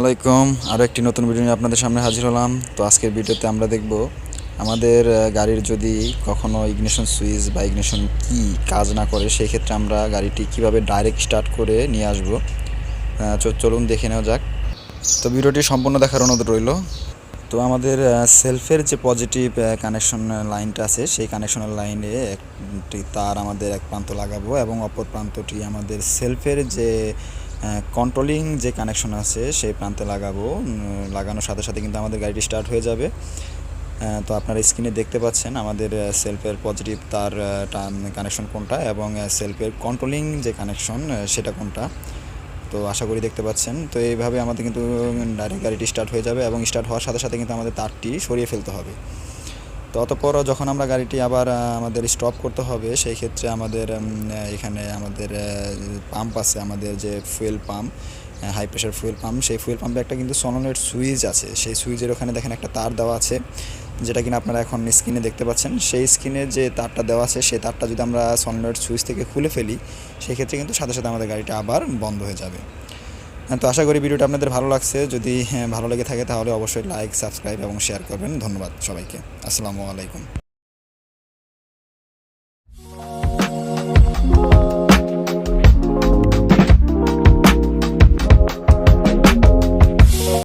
আসসালামাইকুম আরও একটি নতুন ভিডিও নিয়ে আপনাদের সামনে হাজির হলাম। তো আজকের ভিডিওতে আমরা দেখব আমাদের গাড়ির যদি কখনো ইগনিশন সুইচ বা ইগনিশন কি কাজ না করে সেই ক্ষেত্রে আমরা গাড়িটি কীভাবে ডাইরেক্ট স্টার্ট করে নিয়ে আসব? চলুন দেখে নেওয়া যাক। তো ভিডিওটি সম্পূর্ণ দেখার অনুরোধ রইল। তো আমাদের সেলফের যে পজিটিভ কানেকশন লাইনটা আছে, সেই কানেকশনের লাইনে একটি তার আমাদের এক প্রান্ত লাগাবো এবং অপর প্রান্তটি আমাদের সেলফের যে কন্ট্রোলিং যে কানেকশন আছে সেই প্রান্তে লাগাবো। লাগানোর সাথে সাথে কিন্তু আমাদের গাড়িটি স্টার্ট হয়ে যাবে। তো আপনারা স্ক্রিনে দেখতে পাচ্ছেন আমাদের সেলফের পজিটিভ তার কানেকশন কোনটা এবং সেলফের কন্ট্রোলিং যে কানেকশন সেটা কোনটা। তো আশা করি দেখতে পাচ্ছেন। তো এইভাবে আমাদের কিন্তু ডাইরেক্ট গাড়িটি স্টার্ট হয়ে যাবে এবং স্টার্ট হওয়ার সাথে সাথে কিন্তু আমাদের তারটি সরিয়ে ফেলতে হবে। তো অতপর যখন আমরা গাড়িটি আবার আমাদের স্টপ করতে হবে, সেই ক্ষেত্রে আমাদের এখানে আমাদের পাম্প আছে, আমাদের যে fuel pump high pressure fuel pump সেই ফুয়েল পাম্পে একটা কিন্তু সনোনের সুইচ আছে। সেই সুইচের ওখানে দেখেন একটা তার দেওয়া আছে, যেটা কিনা আপনারা এখন স্ক্রিনে দেখতে পাচ্ছেন। সেই স্ক্রিনে যে তারটা দেওয়া আছে, সেই তারটা যদি আমরা সনোনের সুইচ থেকে খুলে ফেলি, সেই ক্ষেত্রে কিন্তু সাথে সাথে আমাদের গাড়িটা আবার বন্ধ হয়ে যাবে। তো আশা করি ভিডিওটা আপনাদের ভালো লাগছে। যদি হ্যাঁ, ভালো লেগে থাকে তাহলে অবশ্যই লাইক সাবস্ক্রাইব এবং শেয়ার করবেন। ধন্যবাদ সবাইকে। আসসালামু আলাইকুম।